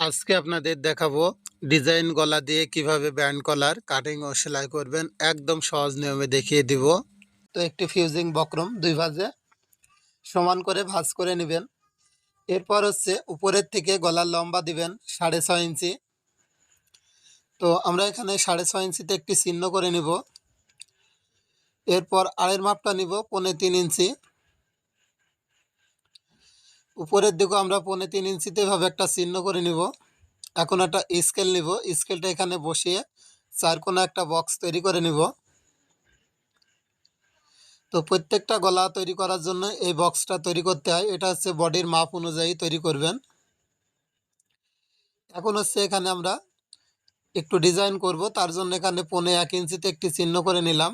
আজকে আপনাদের দেখাবো ডিজাইন গলা দিয়ে কীভাবে ব্যান্ড কলার, কাটিং ও সেলাই করবেন। একদম সহজ নিয়মে দেখিয়ে দিব। তো একটি ফিউজিং বক্রম দুই ভাজে সমান করে ভাজ করে নেবেন। এরপর হচ্ছে উপরের থেকে গলার লম্বা দিবেন সাড়ে ছয় ইঞ্চি। তো আমরা এখানে সাড়ে ছয় ইঞ্চিতে একটি চিহ্ন করে নিব। এরপর আড়ের মাপটা নিব, পৌনে তিন ইঞ্চি। উপরের দিকেও আমরা পৌনে তিন ইঞ্চিতে এভাবে একটা চিহ্ন করে নিব। এখন একটা স্কেল নিব। স্কেলটা এখানে বসিয়ে চার কোনো একটা বক্স তৈরি করে নিব। তো প্রত্যেকটা গলা তৈরি করার জন্য এই বক্সটা তৈরি করতে হয়। এটা হচ্ছে বডির মাপ অনুযায়ী তৈরি করবেন। এখন হচ্ছে এখানে আমরা একটু ডিজাইন করব। তার জন্য এখানে পৌনে এক ইঞ্চিতে একটি চিহ্ন করে নিলাম।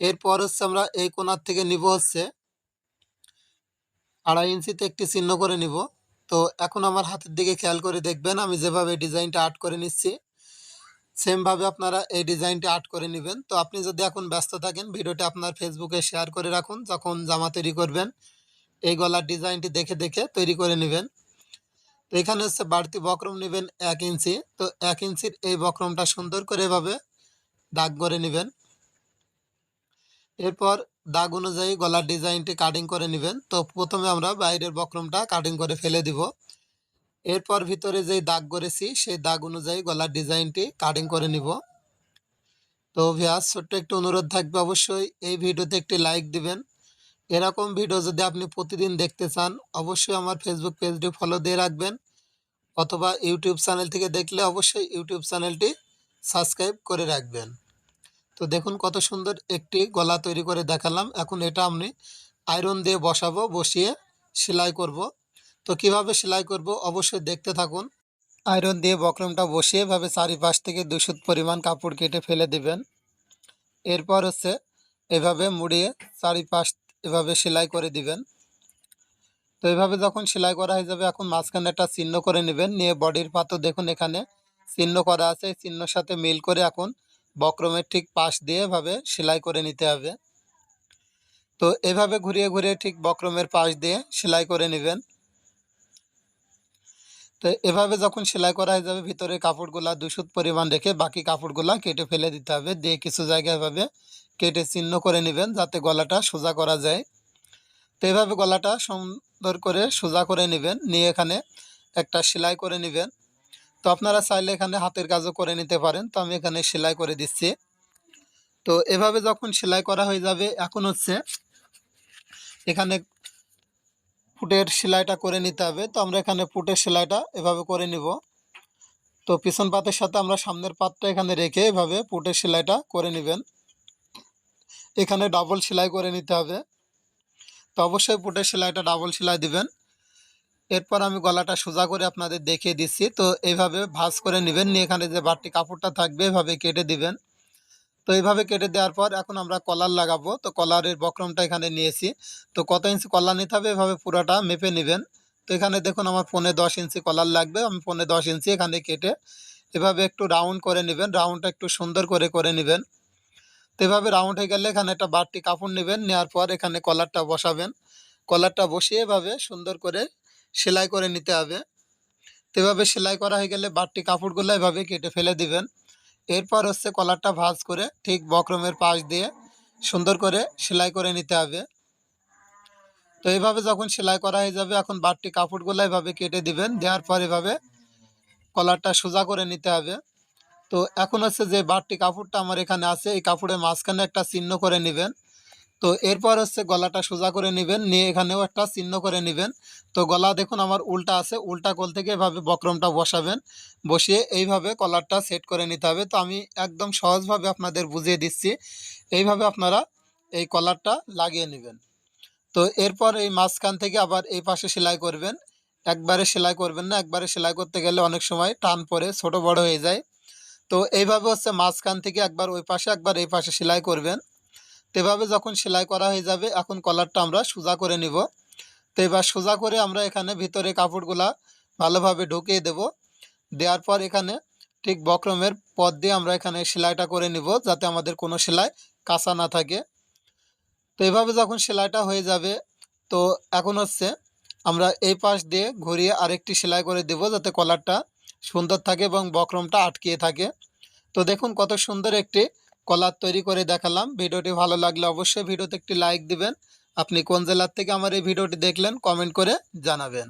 এরপর হচ্ছে আমরা এই কোনার থেকে নিব হচ্ছে আড়াই ইঞ্চিতে একটি চিহ্ন করে নিব। তো এখন আমার হাতের দিকে খেয়াল করে দেখবেন, আমি যেভাবে ডিজাইনটা আর্ট করে নিচ্ছি, সেমভাবে আপনারা এই ডিজাইনটা আর্ট করে নেবেন। তো আপনি যদি এখন ব্যস্ত থাকেন, ভিডিওটা আপনার ফেসবুকে শেয়ার করে রাখুন, যখন জামা তৈরি করবেন, এই গলার ডিজাইনটি দেখে দেখে তৈরি করে নেবেন। তো এখানে হচ্ছে বাড়তি বক্রম নেবেন এক ইঞ্চি। তো এক ইঞ্চির এই বক্রমটা সুন্দর করে এভাবে দাগ করে নেবেন। এরপর দাগ অনুযায়ী গলার ডিজাইনটি কাটিং করে নেবেন। তো প্রথমে আমরা বাইরের বক্রমটা কাটিং করে ফেলে দিব। এরপর ভিতরে যেই দাগ করেছি, সেই দাগ অনুযায়ী গলার ডিজাইনটি কাটিং করে নিব। তো ভিয়াস ছোট্ট একটু অনুরোধ থাকবে অবশ্যই, এই ভিডিওতে একটি লাইক দিবেন। এরকম ভিডিও যদি আপনি প্রতিদিন দেখতে চান, অবশ্যই আমার ফেসবুক পেজটি ফলো দিয়ে রাখবেন। অথবা ইউটিউব চ্যানেল থেকে দেখলে অবশ্যই ইউটিউব চ্যানেলটি সাবস্ক্রাইব করে রাখবেন। তো দেখুন কত সুন্দর একটি গলা তৈরি করে দেখালাম। এখন এটা আমি আয়রন দিয়ে বসাবো, বসিয়ে সেলাই করব। তো কীভাবে সেলাই করব অবশ্যই দেখতে থাকুন। আয়রন দিয়ে বক্রমটা বসিয়ে এভাবে চারিপাশ থেকে দুশো পরিমাণ কাপড় কেটে ফেলে দিবেন। এরপর হচ্ছে এভাবে মুড়িয়ে চারিপাশ এভাবে সেলাই করে দিবেন। তো এভাবে যখন সেলাই করা হয়ে যাবে, এখন মাঝখানে একটা চিহ্ন করে নেবেন। নিয়ে বডির পাতও দেখুন এখানে চিহ্ন করা আছে। চিহ্নর সাথে মিল করে এখন বক্রমের ঠিক পাশ দিয়ে এভাবে সেলাই করে নিতে হবে। তো এভাবে ঘুরিয়ে ঘুরিয়ে ঠিক বক্রমের পাশ দিয়ে সেলাই করে নেবেন। তো এভাবে যখন সেলাই করা হয়ে যাবে, ভিতরে কাপড়গুলা দুশুত পরিমাণ রেখে বাকি কাপড়গুলা কেটে ফেলে দিতে হবে। দিয়ে কিছু জায়গায় এভাবে কেটে চিহ্ন করে নেবেন যাতে গলাটা সোজা করা যায়। তো এভাবে গলাটা সুন্দর করে সোজা করে নেবেন। নিয়ে এখানে একটা সেলাই করে নেবেন। তো আপনারা চাইলে এখানে হাতের কাজও করে নিতে পারেন। তো আমি এখানে সেলাই করে দিচ্ছি। তো এভাবে যখন সেলাই করা হয়ে যাবে, এখন হচ্ছে এখানে ফুটের সেলাইটা করে নিতে হবে। তো আমরা এখানে ফুটের সেলাইটা এভাবে করে নিব। তো পিছন পাতের সাথে আমরা সামনের পাতটা এখানে রেখে এভাবে ফুটের সেলাইটা করে নেবেন। এখানে ডাবল সেলাই করে নিতে হবে। তো অবশ্যই ফুটের সেলাইটা ডাবল সেলাই দিবেন। এরপর আমি গলাটা সোজা করে আপনাদের দেখিয়ে দিচ্ছি। তো এইভাবে ভাঁজ করে নেবেন, নিয়ে এখানে যে বাড়তি কাপড়টা থাকবে এভাবে কেটে দিবেন। তো এইভাবে কেটে দেওয়ার পর এখন আমরা কলার লাগাবো। তো কলারের বক্রমটা এখানে নিয়েছি। তো কত ইঞ্চি কলার নিতে হবে? এভাবে পুরোটা মেপে নেবেন। তো এখানে দেখুন আমার পনে দশ ইঞ্চি কলার লাগবে। আমি পনে দশ ইঞ্চি এখানে কেটে এভাবে একটু রাউন্ড করে নেবেন। রাউন্ডটা একটু সুন্দর করে করে নেবেন। তো এভাবে রাউন্ড হয়ে গেলে এখানে একটা বাড়তি কাপড় নেবেন। নেওয়ার পর এখানে কলারটা বসাবেন। কলারটা বসিয়ে এভাবে সুন্দর করে সেলাই করে নিতে হবে। এভাবে সেলাই করা হয়ে গেলে বাড়তি কাপড়গুলো এভাবে কেটে ফেলে দিবেন। এরপর হচ্ছে কলারটা ভাঁজ করে ঠিক বক্রমের পাশ দিয়ে সুন্দর করে সেলাই করে নিতে হবে। তো এইভাবে যখন সেলাই করা হয়ে যাবে, এখন বাড়তি কাপড়গুলো এভাবে কেটে দিবেন। দেওয়ার পর এভাবে কলারটা সোজা করে নিতে হবে। তো এখন হচ্ছে যে বাড়তি কাপড়টা আমার এখানে আছে, এই কাপড়ের মাঝখানে একটা চিহ্ন করে নেবেন। তো এরপর হচ্ছে গলাটা সোজা করে নেবেন, নিয়ে এখানেও একটা চিহ্ন করে নেবেন। তো গলা দেখুন আমার উল্টা আছে, উল্টা কোল থেকে এভাবে বক্রমটা বসাবেন, বসিয়ে এইভাবে কলারটা সেট করে নিতে হবে। তো আমি একদম সহজভাবে আপনাদের বুঝিয়ে দিচ্ছি, এইভাবে আপনারা এই কলারটা লাগিয়ে নেবেন। তো এরপর এই মাঝখান থেকে আবার এই পাশে সেলাই করবেন। একবারে সেলাই করবেন না, একবারে সেলাই করতে গেলে অনেক সময় টান পরে ছোট বড় হয়ে যায়। তো এইভাবে হচ্ছে মাঝখান থেকে একবার ওই পাশে, একবার এই পাশে সেলাই করবেন। এভাবে যখন সেলাই করা হয়ে যাবে, এখন কলারটা আমরা সোজা করে নিব। তো এবার সোজা করে আমরা এখানে ভিতরে কাপড়গুলা ভালোভাবে ঢুকিয়ে দেব। দেওয়ার পর এখানে ঠিক বক্রমের পথ দিয়ে আমরা এখানে সেলাইটা করে নিব, যাতে আমাদের কোনো সেলাই কাঁচা না থাকে। তো এভাবে যখন সেলাইটা হয়ে যাবে, তো এখন হচ্ছে আমরা এই পাশ দিয়ে ঘুরিয়ে আরেকটি সেলাই করে দেব, যাতে কলারটা সুন্দর থাকে এবং বক্রমটা আটকিয়ে থাকে। তো দেখুন কত সুন্দর একটি কলার তৈরি করে দেখালাম। ভিডিওটি ভালো লাগলে অবশ্যই ভিডিওতে একটি লাইক দিবেন। আপনি কোন জেলার থেকে আমার এই ভিডিওটি দেখলেন কমেন্ট করে জানাবেন।